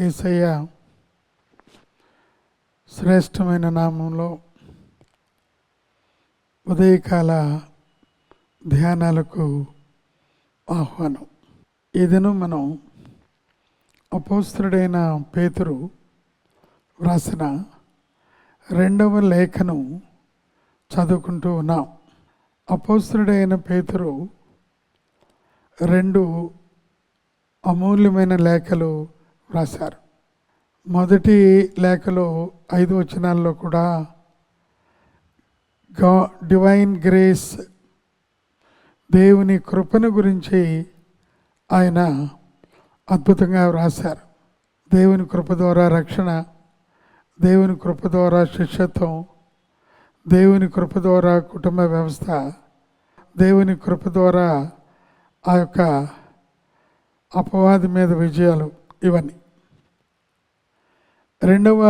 ఏసయ్య శ్రేష్టమైన నామంలో ఉదయకాల ధ్యానాలకు ఆహ్వానం. ఇదను మనం అపోస్తుడైన పేతురు వ్రాసిన రెండవ లేఖను చదువుకుంటూ ఉన్నాం. అపోస్తుడైన పేతురు రెండు అమూల్యమైన లేఖలు రాశారు. మొదటి లేఖలో ఐదు వచనాల్లో కూడా గా డివైన్ గ్రేస్ దేవుని కృపను గురించి ఆయన అద్భుతంగా వ్రాశారు. దేవుని కృప ద్వారా రక్షణ దేవుని కృప ద్వారా శిష్యత్వం దేవుని కృప ద్వారా కుటుంబ వ్యవస్థ దేవుని కృప ద్వారా ఆ యొక్క అపవాది మీద విజయాలు ఇవన్నీ. రెండవ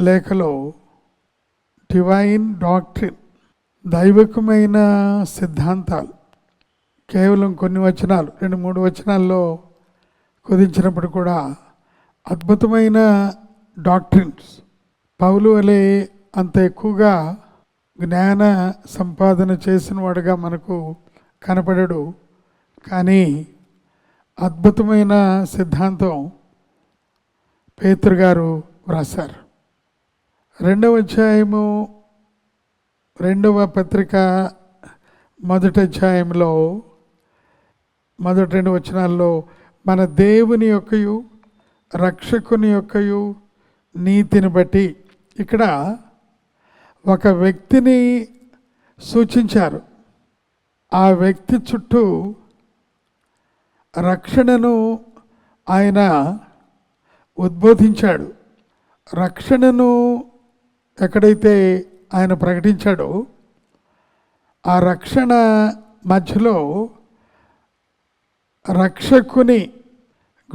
లేఖలో డివైన్ డాక్ట్రిన్ దైవికమైన సిద్ధాంతాలు కేవలం కొన్ని వచనాలు రెండు మూడు వచనాల్లో కుదించినప్పుడు కూడా అద్భుతమైన డాక్ట్రిన్స్. పౌలు వలె అంత ఎక్కువగా జ్ఞాన సంపాదన చేసిన వాడుగా మనకు కనపడడు. కానీ అద్భుతమైన సిద్ధాంతం పేతురు గారు వ్రాసారు రెండవ అధ్యాయము రెండవ పత్రిక మొదటి అధ్యాయంలో మొదటి రెండు వచనాల్లో మన దేవుని యొక్కయు రక్షకుని యొక్కయు నీతిని బట్టి ఇక్కడ ఒక వ్యక్తిని సూచించారు. ఆ వ్యక్తి చుట్టూ రక్షణను ఆయన ఉద్బోధించాడు. రక్షణను ఎక్కడైతే ఆయన ప్రకటించాడో ఆ రక్షణ మధ్యలో రక్షకుని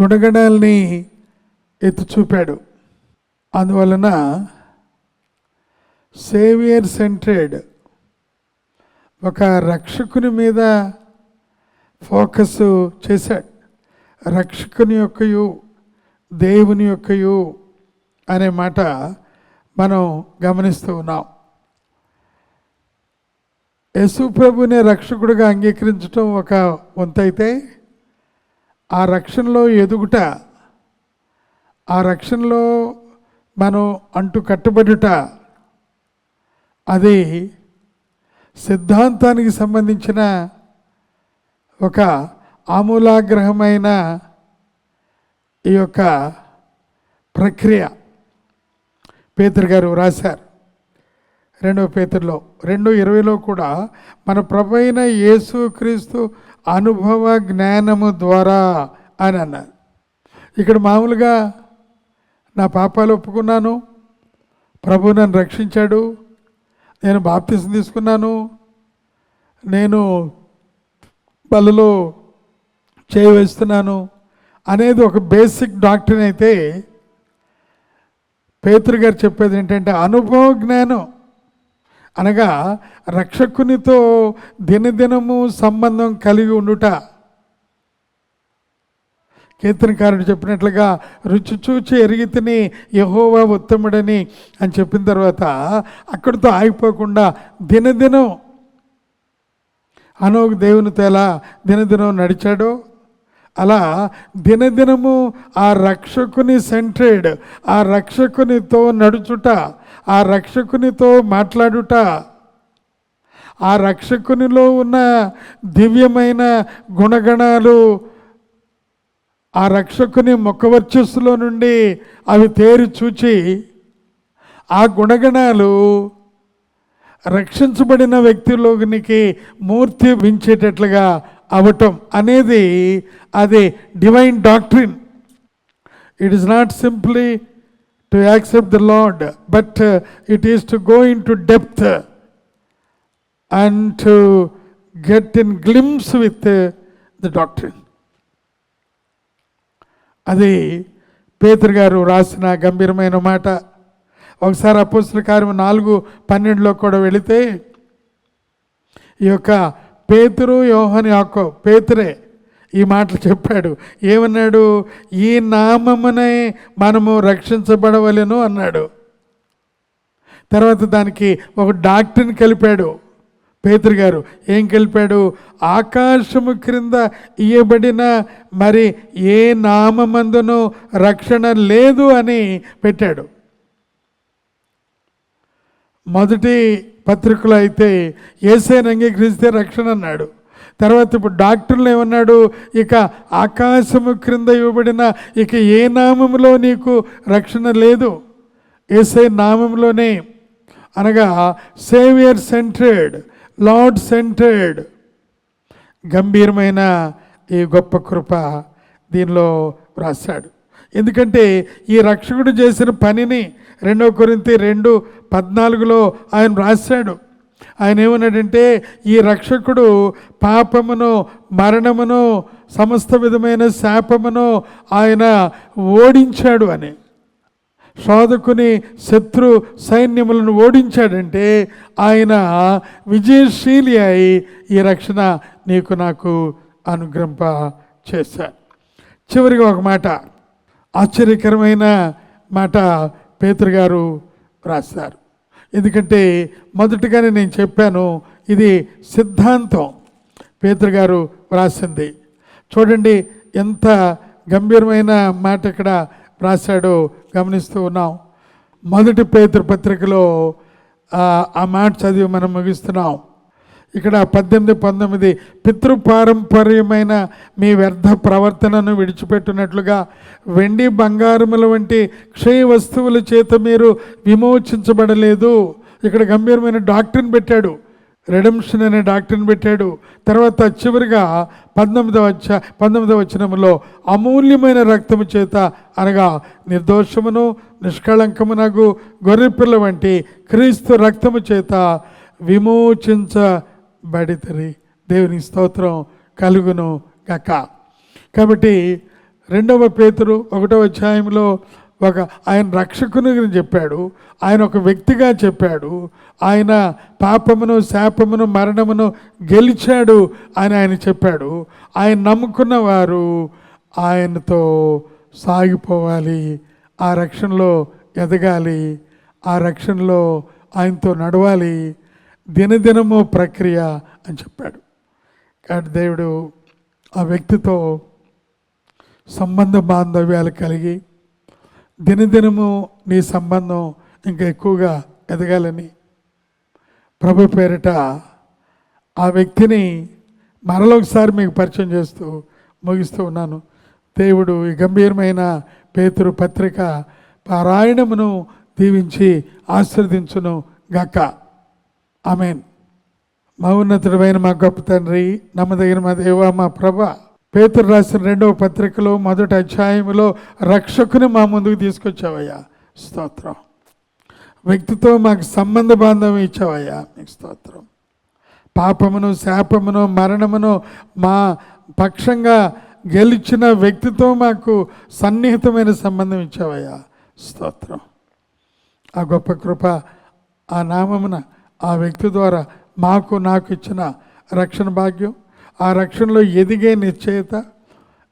గుణగణాల్ని ఎత్తి చూపాడు అందువలన సేవియర్ సెంట్రెడ్ ఒక రక్షకుని మీద ఫోకస్ చేశాడు. రక్షకుని యొక్కయు దేవుని యొక్కయు అనే మాట మనం గమనిస్తూ ఉన్నాం. యశు ప్రభుని రక్షకుడిగా అంగీకరించడం ఒక వంతైతే ఆ రక్షణలో ఎదుగుట ఆ రక్షణలో మనం అంటు కట్టుబడుట అది సిద్ధాంతానికి సంబంధించిన ఒక ఆమూలాగ్రహమైన ఈ యొక్క ప్రక్రియ. పేతురు గారు రాశారు. రెండవ పేతుల్లో రెండు ఇరవైలో కూడా మన ప్రభు అయిన యేసుక్రీస్తు అనుభవ జ్ఞానము ద్వారా అని అన్నారు. ఇక్కడ మామూలుగా నా పాపాలు ఒప్పుకున్నాను ప్రభు నన్ను రక్షించాడు నేను బాప్తిసం తీసుకున్నాను నేను బలలో చేయవేస్తున్నాను అనేది ఒక బేసిక్ డాక్టర్ అయితే పేతురు గారు చెప్పేది ఏంటంటే అనుభవ జ్ఞానం. అనగా రక్షకునితో దినదినము సంబంధం కలిగి ఉండుట. కీర్తనకారుడు చెప్పినట్లుగా రుచి చూచి ఎరిగితిని యహోవా ఉత్తముడని అని చెప్పిన తర్వాత అక్కడితో ఆగిపోకుండా దినదినం అనోగ దేవునితో ఎలా దినదినం నడిచాడో అలా దినదినము ఆ రక్షకుని సెంట్రేడ్ ఆ రక్షకునితో నడుచుట ఆ రక్షకునితో మాట్లాడుట ఆ రక్షకునిలో ఉన్న దివ్యమైన గుణగణాలు ఆ రక్షకుని ముఖవర్చస్సులో నుండి అవి తేరి చూచి ఆ గుణగణాలు రక్షించబడిన వ్యక్తిలోనికి మూర్తి వించేటట్లుగా అవటం అనేది అది divine doctrine it is not simply to accept the lord but it is to go in to depth and to get in glimpse with the doctrine అది పేతురు గారు రాసిన గంభీరమైన మాట ఒకసారి అపోస్తుల కార్యం నాలుగు పన్నెండులో కూడా వెళితే ఈ యొక్క పేతురు యోహని యాకో పేతురే ఈ మాటలు చెప్పాడు. ఏమన్నాడు? ఈ నామమునే మనము రక్షించబడవలను అన్నాడు. తర్వాత దానికి ఒక డాక్టర్ని కలిపాడు పేతురు గారు. ఏం కలిపాడు? ఆకాశము క్రింద ఇయ్యబడిన మరి ఏ నామందును రక్షణ లేదు అని పెట్టాడు. మొదటి పత్రికలో అయితే ఏసైని అంగీకరిస్తే రక్షణ అన్నాడు. తర్వాత ఇప్పుడు డాక్టర్లు ఏమన్నాడు? ఇక ఆకాశము క్రింద ఇవ్వబడిన ఇక ఏ నామంలో నీకు రక్షణ లేదు? ఏసై నామంలోనే అనగా సేవియర్ సెంటర్డ్ లార్డ్ సెంటర్డ్. గంభీరమైన ఈ గొప్ప కృప దీనిలో రాశాడు ఎందుకంటే ఈ రక్షకుడు చేసిన పనిని రెండో కొరింత రెండు పద్నాలుగులో ఆయన రాశాడు. ఆయన ఏమన్నాడంటే ఈ రక్షకుడు పాపమును మరణమును సమస్త విధమైన శాపమును ఆయన ఓడించాడు అని. శోధకుని శత్రు సైన్యములను ఓడించాడంటే ఆయన విజయశీలి అయి ఈ రక్షణ నీకు నాకు అనుగ్రహింప చేశాడు చివరిగా ఒక మాట ఆశ్చర్యకరమైన మాట పేతురు గారు రాస్తారు ఎందుకంటే మొదటిగానే నేను చెప్పాను ఇది సిద్ధాంతం. పేతురు గారు వ్రాసింది. చూడండి ఎంత గంభీరమైన మాట ఇక్కడ రాశాడో గమనిస్తూ ఉన్నాం. మొదటి పేతురు పత్రికలో ఆ, ఆ మాట చదివి మనం ముగిస్తున్నాం. ఇక్కడ పద్దెనిమిది పంతొమ్మిది పితృపారంపర్యమైన మీ వ్యర్థ ప్రవర్తనను విడిచిపెట్టినట్లుగా వెండి బంగారముల వంటి క్షయ వస్తువుల చేత మీరు విమోచించబడలేదు. ఇక్కడ గంభీరమైన డాక్టర్ని పెట్టాడు. రెడమ్షన్ అనే డాక్టర్ని పెట్టాడు. తర్వాత చివరిగా పంతొమ్మిదవ వచ్చ పంతొమ్మిదవ వచనములో అమూల్యమైన రక్తము చేత అనగా నిర్దోషమును నిష్కళంకమునగు గొర్రెపిల్ల వంటి క్రీస్తు రక్తము చేత విమోచించ బడితరి. దేవుని స్తోత్రం కలుగును గక. కాబట్టి రెండవ పేతురు ఒకటవ అధ్యాయంలో ఒక ఆయన రక్షకుని గురించి చెప్పాడు ఆయన ఒక వ్యక్తిగా చెప్పాడు ఆయన పాపమును శాపమును మరణమును గెలిచాడు అని ఆయన చెప్పాడు. ఆయన నమ్ముకున్న వారు ఆయనతో సాగిపోవాలి ఆ రక్షణలో ఎదగాలి ఆ రక్షణలో ఆయనతో నడవాలి దినదినము ప్రక్రియ అని చెప్పాడు. కాబట్టి దేవుడు ఆ వ్యక్తితో సంబంధ బాంధవ్యాలు కలిగి దినదినము నీ సంబంధం ఇంకా ఎక్కువగా ఎదగాలని ప్రభు పేరిట ఆ వ్యక్తిని మరలొకసారి మీకు పరిచయం చేస్తూ ముగిస్తూ ఉన్నాను. దేవుడు ఈ గంభీరమైన పేతురు పత్రిక పారాయణమును దీవించి ఆశీర్వదించును గక్క ఆమెన్. మౌన్నతుడమైన మా గొప్ప తండ్రి నమ్మదగిన మా దేవ మా ప్రభ పేతురు రాసిన రెండవ పత్రికలో మొదటి అధ్యాయంలో రక్షకుని మా ముందుకు తీసుకొచ్చావయ్యా. స్తోత్రం. వ్యక్తితో మాకు సంబంధ బాంధవం ఇచ్చావయ్యా. మీకు స్తోత్రం. పాపమును శాపమును మరణమును మా పక్షంగా గెలిచిన వ్యక్తితో మాకు సన్నిహితమైన సంబంధం ఇచ్చావయ్యా. స్తోత్రం. ఆ గొప్ప కృప ఆ నామమున ఆ వ్యక్తి ద్వారా మాకు నాకు ఇచ్చిన రక్షణ భాగ్యం ఆ రక్షణలో ఎదిగే నిశ్చయత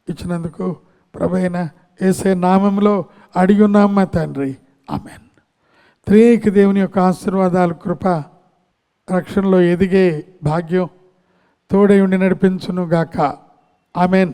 ఇచ్చినందుకు ప్రభైన ఏసే నామంలో అడిగి ఉన్నాం తండ్రి. ఆమెన్. త్రియేక దేవుని యొక్క ఆశీర్వాదాలు కృప రక్షణలో ఎదిగే భాగ్యం తోడై ఉండి నడిపించును గాక ఆమెన్.